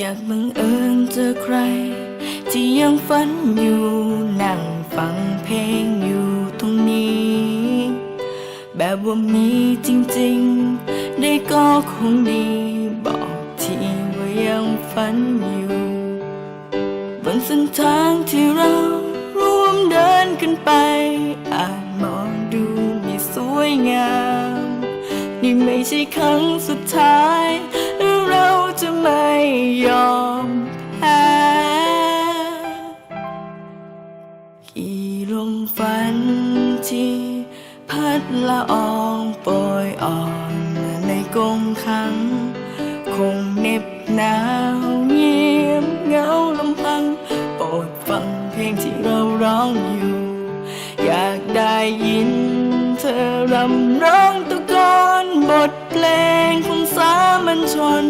อยากบังเอิญเจอใคร ที่ยังฝันอยู่นั่งฟังเพลงอยู่ตรงนี้ แบบว่ามีจริงๆ ได้ก็คงดีบอกทีว่ายังฝันอยู่ บนเส้นทางที่เราร่วมเดินกันไป อาจมองดูไม่สวยงาม นี่ไม่ใช่ครั้งสุดท้าย ยอมแพ้กี่ลมฝันที่พัดละอองโปรยอ่อนในกรงขัง คงเน็บหนาวเงียบเหงาลำพังโปรดฟังเพลงที่เราร้องอยู่ อยากได้ยินเธอรำร้องตะโกนบทเพลงของสามัญชน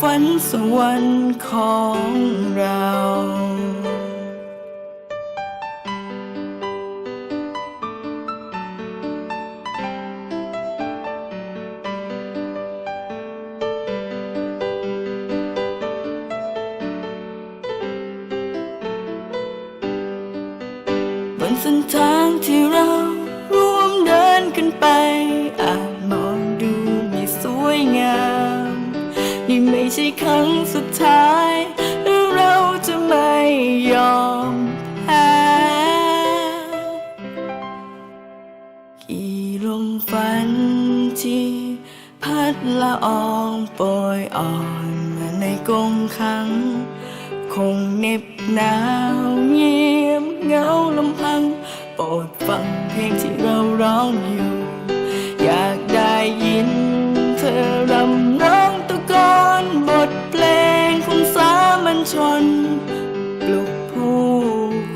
ฝันสวรรค์ของเราบนเส้นทางที่เราร่วมเดินกันไปอาจ นี่ไม่ใช่ครั้งสุดท้ายเราจะไม่ยอมแพ้กี่ลมฝันที่พัดละอองโปรยอ่อนมาในกงขัง คงเน็บหนาวเงียบเงาลำพัง โปรดฟังเพลงที่เราร้องอยู่ ชน ปลุกผู้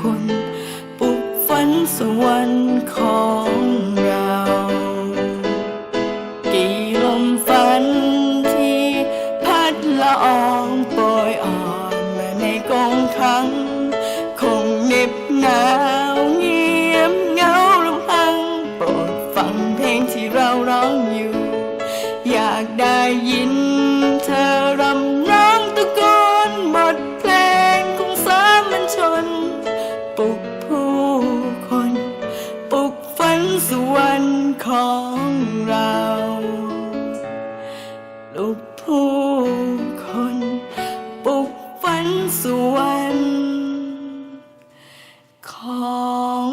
คนปลุกฝันสวรรค์ของเรา กี่ลมฝันที่พัดละอองโปรยอ่อนมาในกรงขัง คงเหน็บหนาวเงียบเหงาลำพังโปรดฟังเพลงที่เราร้องอยู่ งสวรรค์ของเราลูกผู้คนปุกฝันสวรรค์ของ